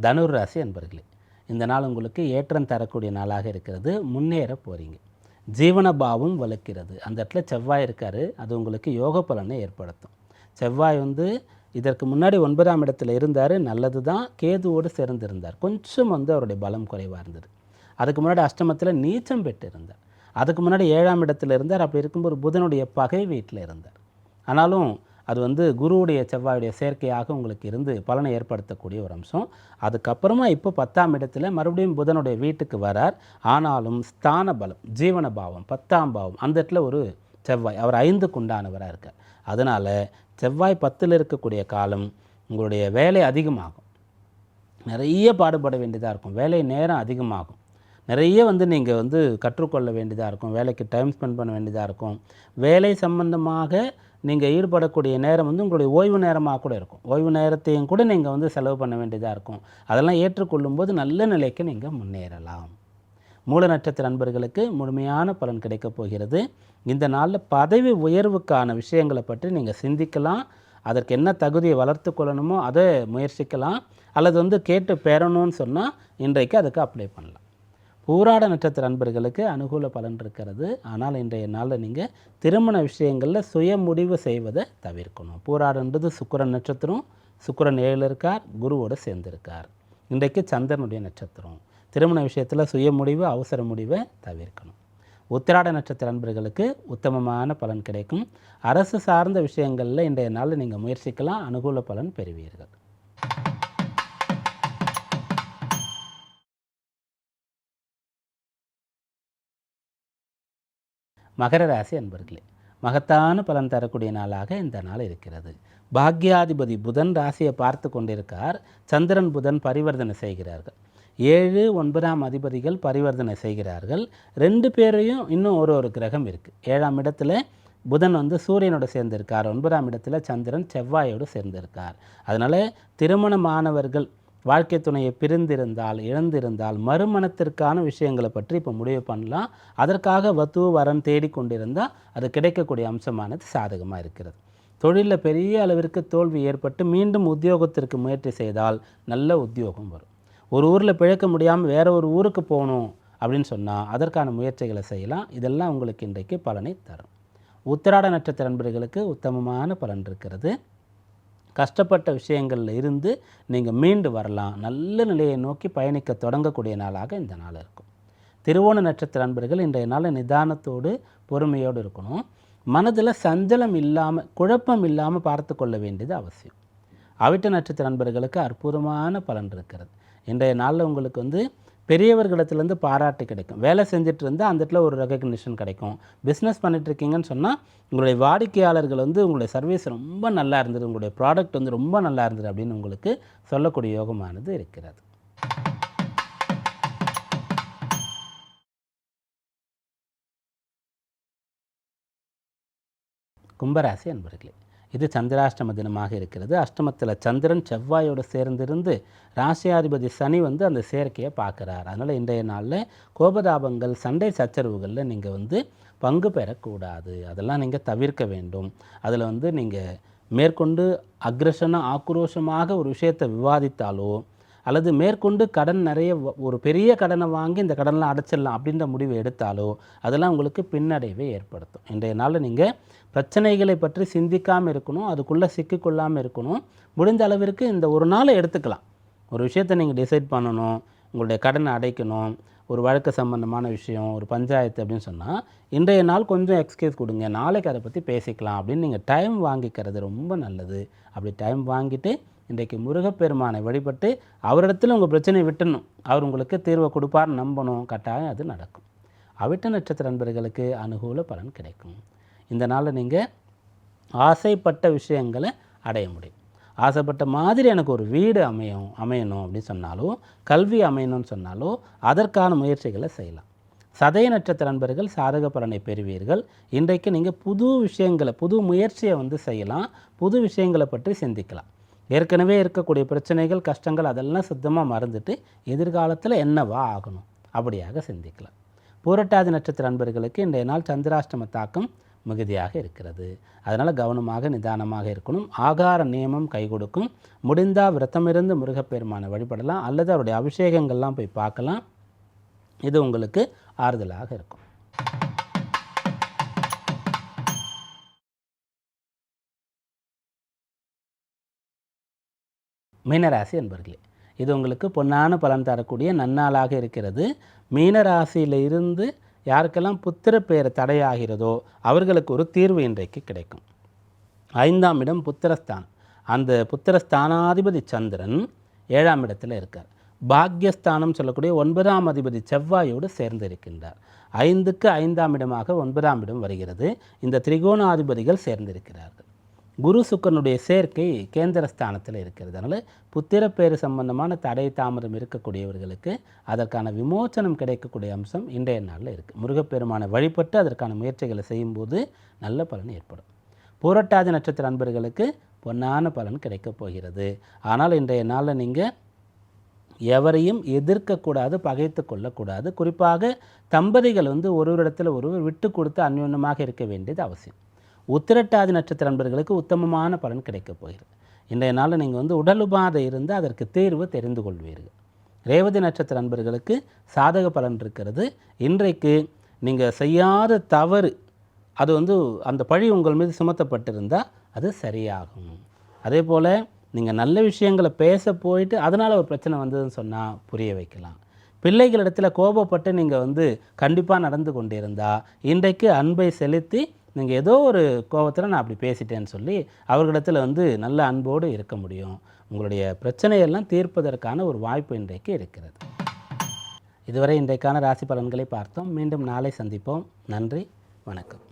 Speaker 1: தனுர் ராசி அன்பர்களே இந்த நாள் உங்களுக்கு ஏற்றம் தரக்கூடிய நாளாக இருக்கிறது. முன்னேற போகிறீங்க ஜீவன பாவம் வலுக்கிறது அந்த இடத்துல செவ்வாய் இருக்கார். அது உங்களுக்கு யோக பலனை ஏற்படுத்தும். செவ்வாய் வந்து இதற்கு முன்னாடி ஒன்பதாம் இடத்துல இருந்தார். நல்லது தான் கேதுவோடு சேர்ந்திருந்தார். கொஞ்சம் வந்து அவருடைய பலம் குறைவாக இருந்தது. அதுக்கு முன்னாடி அஷ்டமத்தில் நீச்சம் பெற்று இருந்தார் அதுக்கு முன்னாடி ஏழாம் இடத்துல இருந்தார். அப்படி இருக்கும்போது புதனுடைய பகை வீட்டில் இருந்தார். ஆனாலும் அது வந்து குருவுடைய செவ்வாயுடைய சேர்க்கையாக உங்களுக்கு இருந்து பலனை ஏற்படுத்தக்கூடிய ஒரு அம்சம். அதுக்கப்புறமா இப்போ பத்தாம் இடத்துல மறுபடியும் புதனுடைய வீட்டுக்கு வரார். ஆனாலும் ஸ்தான பலம் ஜீவன பாவம் பத்தாம் பாவம் அந்த இடத்துல ஒரு செவ்வாய் அவர் ஐந்துக்கு உண்டானவராக இருக்கார். அதனால் செவ்வாய் பத்தில் இருக்கக்கூடிய காலம் உங்களுடைய வேலை அதிகமாகும். நிறைய பாடுபட வேண்டியதாக இருக்கும். வேலை நேரம் அதிகமாகும். நிறைய வந்து நீங்கள் வந்து கற்றுக்கொள்ள வேண்டியதாக இருக்கும். வேலைக்கு டைம் ஸ்பெண்ட் பண்ண வேண்டியதாக இருக்கும். வேலை சம்பந்தமாக நீங்கள் ஈடுபடக்கூடிய நேரம் வந்து உங்களுடைய ஓய்வு நேரமாக கூட இருக்கும். ஓய்வு நேரத்தையும் கூட நீங்கள் வந்து செலவு பண்ண வேண்டியதாக இருக்கும். அதெல்லாம் ஏற்றுக்கொள்ளும்போது நல்ல நிலைக்கு நீங்கள் முன்னேறலாம். மூல நட்சத்திர நண்பர்களுக்கு முழுமையான பலன் கிடைக்கப் போகிறது. இந்த நாளில் பதவி உயர்வுக்கான விஷயங்களை பற்றி நீங்கள் சிந்திக்கலாம். அதற்கு என்ன தகுதியை வளர்த்து கொள்ளணுமோ அதை முயற்சிக்கலாம். அல்லது வந்து கேட்டு பெறணும்னு சொன்னால் இன்றைக்கு அதுக்கு அப்ளை பண்ணலாம். பூராட நட்சத்திர நண்பர்களுக்கு அனுகூல பலன் இருக்கிறது. ஆனால் இன்றைய நாளில் நீங்கள் திருமண விஷயங்களில் சுய முடிவு செய்வதை தவிர்க்கணும். பூராடன்றது சுக்கிரன் நட்சத்திரம். சுக்கரன் ஏழில் இருக்கார் குருவோடு சேர்ந்திருக்கார். இன்றைக்கு சந்திரனுடைய நட்சத்திரம். திருமண விஷயத்தில் சுய முடிவு அவசர முடிவை தவிர்க்கணும். உத்திராட நட்சத்திர நண்பர்களுக்கு உத்தமமான பலன் கிடைக்கும். அரசு சார்ந்த விஷயங்களில் இன்றைய நாளில் நீங்கள் முயற்சிக்கலாம் அனுகூல பலன் பெறுவீர்கள். மகர ராசி அன்பர்களே மகத்தான பலன் தரக்கூடிய நாளாக இந்த நாள் இருக்கிறது. பாக்யாதிபதி புதன் ராசியை பார்த்து கொண்டிருக்கார். சந்திரன் புதன் பரிவர்த்தனை செய்கிறார்கள். ஏழு ஒன்பதாம் அதிபதிகள் பரிவர்த்தனை செய்கிறார்கள். ரெண்டு பேரையும் இன்னும் ஒரு ஒரு கிரகம் இருக்குது ஏழாம் இடத்துல புதன் வந்து சூரியனோடு சேர்ந்திருக்கார். ஒன்பதாம் இடத்துல சந்திரன் செவ்வாயோடு சேர்ந்திருக்கார். அதனால் திருமணமானவர்கள் வாழ்க்கை துணையை பிரிந்திருந்தால் இழந்திருந்தால் மறுமணத்திற்கான விஷயங்களை பற்றி இப்போ முடிவு பண்ணலாம். அதற்காக வத்து வரன் தேடிக்கொண்டிருந்தால் அது கிடைக்கக்கூடிய அம்சமானது சாதகமாக இருக்கிறது. தொழிலில் பெரிய அளவிற்கு தோல்வி ஏற்பட்டு மீண்டும் உத்தியோகத்திற்கு முயற்சி செய்தால் நல்ல உத்தியோகம் வரும். ஒரு ஊரில் பிழைக்க முடியாமல் வேற ஒரு ஊருக்கு போகணும் அப்படின்னு சொன்னால் அதற்கான முயற்சிகளை செய்யலாம். இதெல்லாம் உங்களுக்கு இன்றைக்கு பலனை தரும். உத்திராட நட்சத்திர நண்பர்களுக்கு உத்தமமான பலன் இருக்கிறது. கஷ்டப்பட்ட விஷயங்களில் இருந்து நீங்கள் மீண்டு வரலாம். நல்ல நிலையை நோக்கி பயணிக்க தொடங்கக்கூடிய நாளாக இந்த நாள் இருக்கும். திருவோண நட்சத்திர நண்பர்கள் இன்றைய நாள் நிதானத்தோடு பொறுமையோடு இருக்கணும். மனதில் சஞ்சலம் இல்லாமல் குழப்பம் இல்லாமல் பார்த்து கொள்ள வேண்டியது அவசியம். அவிட்ட நட்சத்திர நண்பர்களுக்கு அற்புதமான பலன் இருக்கிறது. இன்றைய நாளில் உங்களுக்கு வந்து பெரியவர்களிடத்துலேருந்து பாராட்டு கிடைக்கும். வேலை செஞ்சுட்டு இருந்தால் அந்த இடத்துல ஒரு ரெகக்னிஷன் கிடைக்கும். பிஸ்னஸ் பண்ணிட்டு இருக்கீங்கன்னு சொன்னால் உங்களுடைய வாடிக்கையாளர்கள் வந்து உங்களுடைய சர்வீஸ் ரொம்ப நல்லா இருந்தது உங்களுடைய ப்ராடக்ட் வந்து ரொம்ப நல்லா இருந்தது அப்படின்னு உங்களுக்கு சொல்லக்கூடிய யோகமானது இருக்கிறது. கும்பராசி அன்பர்களே இது சந்திராஷ்டம தினமாக இருக்கிறது. அஷ்டமத்தில் சந்திரன் செவ்வாயோடு சேர்ந்திருந்து ராசியாதிபதி சனி வந்து அந்த சேர்க்கையை பார்க்குறார். அதனால் இன்றைய நாளில் கோபதாபங்கள் சண்டை சச்சரவுகளில் நீங்கள் வந்து பங்கு பெறக்கூடாது. அதெல்லாம் நீங்கள் தவிர்க்க வேண்டும். அதில் வந்து நீங்கள் மேற்கொண்டு அக்ரஷனாக ஆக்ரோஷமாக ஒரு விஷயத்தை விவாதித்தாலோ அல்லது மேற்கொண்டு கடன் நிறைய ஒரு பெரிய கடனை வாங்கி இந்த கடன்லாம் அடைச்சிடலாம் அப்படின்ற முடிவு எடுத்தாலோ அதெல்லாம் உங்களுக்கு பின்னடைவை ஏற்படுத்தும். இன்றைய நாளில் நீங்கள் பிரச்சனைகளை பற்றி சிந்திக்காமல் இருக்கணும் அதுக்குள்ளே சிக்கிக்கொள்ளாமல் இருக்கணும். முடிஞ்ச அளவிற்கு இந்த ஒரு நாளை எடுத்துக்கலாம். ஒரு விஷயத்தை நீங்கள் டிசைட் பண்ணணும் உங்களுடைய கடனை அடைக்கணும் ஒரு வழக்கு சம்பந்தமான விஷயம் ஒரு பஞ்சாயத்து அப்படின்னு சொன்னால் இன்றைய நாள் கொஞ்சம் எக்ஸ்கியூஸ் கொடுங்க. நாளைக்கு அதை பற்றி பேசிக்கலாம் அப்படின்னு நீங்கள் டைம் வாங்கிக்கிறது ரொம்ப நல்லது. அப்படி டைம் வாங்கிட்டு இன்றைக்கு முருகப்பெருமானை வழிபட்டு அவரிடத்தில் உங்கள் பிரச்சனையை விட்டணும். அவர் உங்களுக்கு தீர்வை கொடுப்பார் நம்பணும். கட்டாயம் அது நடக்கும். அவிட்ட நட்சத்திர நண்பர்களுக்கு அனுகூல பலன் கிடைக்கும். இந்த நாளில் நீங்கள் ஆசைப்பட்ட விஷயங்களை அடைய முடியும். ஆசைப்பட்ட மாதிரி எனக்கு ஒரு வீடு அமையும் அமையணும் அப்படின்னு சொன்னாலோ கல்வி அமையணும்னு சொன்னாலோ அதற்கான முயற்சிகளை செய்யலாம். சதய நட்சத்திர நண்பர்கள் சாதக பலனை பெறுவீர்கள். இன்றைக்கு நீங்கள் புது விஷயங்களை புது முயற்சியை வந்து செய்யலாம். புது விஷயங்களை பற்றி சிந்திக்கலாம். ஏற்கனவே இருக்கக்கூடிய பிரச்சனைகள் கஷ்டங்கள் அதெல்லாம் சுத்தமாக மறந்துட்டு எதிர்காலத்தில் என்னவா ஆகணும்? அப்படியாக சிந்திக்கலாம். பூரட்டாதி நட்சத்திர நண்பர்களுக்கு இன்றைய நாள் சந்திராஷ்டம தாக்கம் மிகுதியாக இருக்கிறது. அதனால் கவனமாக நிதானமாக இருக்கணும். ஆகார நியமம் கை கொடுக்கும். முடிந்தால் விரதமிருந்து முருகப்பெருமானை வழிபடலாம். அல்லது அவருடைய அபிஷேகங்கள்லாம் போய் பார்க்கலாம். இது உங்களுக்கு ஆறுதலாக இருக்கும். மீனராசி என்பர்களே இது உங்களுக்கு பொன்னான பலன் தரக்கூடிய நன்னாளாக இருக்கிறது. மீனராசியில் இருந்து யாருக்கெல்லாம் புத்திர பெயர் தடையாகிறதோ அவர்களுக்கு ஒரு தீர்வு இன்றைக்கு கிடைக்கும். ஐந்தாம் இடம் புத்திரஸ்தானம். அந்த புத்திரஸ்தானாதிபதி சந்திரன் ஏழாம் இடத்தில் இருக்கார். பாக்யஸ்தானம் சொல்லக்கூடிய ஒன்பதாம் அதிபதி செவ்வாயோடு சேர்ந்து இருக்கின்றார். ஐந்துக்கு ஐந்தாம் இடமாக ஒன்பதாம் இடம் வருகிறது. இந்த திரிகோணாதிபதிகள் சேர்ந்திருக்கிறார்கள். குரு சுக்கரனுடைய சேர்க்கை கேந்திர ஸ்தானத்தில் இருக்கிறது. அதனால் புத்திரப்பேறு சம்பந்தமான தடை தாமதம் இருக்கக்கூடியவர்களுக்கு அதற்கான விமோச்சனம் கிடைக்கக்கூடிய அம்சம் இன்றைய நாளில் இருக்குது முருகப்பெருமானை வழிபட்டு அதற்கான முயற்சிகளை செய்யும்போது நல்ல பலன் ஏற்படும். பூரட்டாதி நட்சத்திர அன்பர்களுக்கு பொன்னான பலன் கிடைக்கப் போகிறது. ஆனால் இன்றைய நாளில் நீங்கள் எவரையும் எதிர்க்கக்கூடாது பகைத்து கொள்ளக்கூடாது. குறிப்பாக தம்பதிகள் வந்து ஒருவரிடத்தில் ஒருவர் விட்டு கொடுத்து அந்யோன்யமாக இருக்க வேண்டியது அவசியம். உத்திரட்டாதி நட்சத்திர நண்பர்களுக்கு உத்தமமான பலன் கிடைக்கப் போகிறது. இன்றைய நாளில் நீங்கள் வந்து உடல் உபாதை இருந்து அதற்கு தீர்வு தெரிந்து கொள்வீர்கள். ரேவதி நட்சத்திர நண்பர்களுக்கு சாதக பலன் இருக்கிறது. இன்றைக்கு நீங்கள் செய்யாத தவறு அது வந்து அந்த பழி உங்கள் மீது சுமத்தப்பட்டிருந்தால் அது சரியாகும். அதே போல் நீங்கள் நல்ல விஷயங்களை பேச போயிட்டு அதனால் ஒரு பிரச்சனை வந்ததுன்னு சொன்னால் புரிய வைக்கலாம். பிள்ளைகளிடத்தில் கோபப்பட்டு நீங்கள் வந்து கண்டிப்பாக நடந்து கொண்டிருந்தால் இன்றைக்கு அன்பை செலுத்தி நீங்கள் ஏதோ ஒரு கோபத்தில் நான் அப்படி பேசிட்டேன்னு சொல்லி அவர்களிடத்தில் வந்து நல்ல அன்போடு இருக்க முடியும். உங்களுடைய பிரச்சனையெல்லாம் தீர்ப்பதற்கான ஒரு வாய்ப்பு இன்றைக்கு இருக்கிறது. இதுவரை இன்றைக்கான ராசி பலன்களை பார்த்தோம். மீண்டும் நாளை சந்திப்போம். நன்றி. வணக்கம்.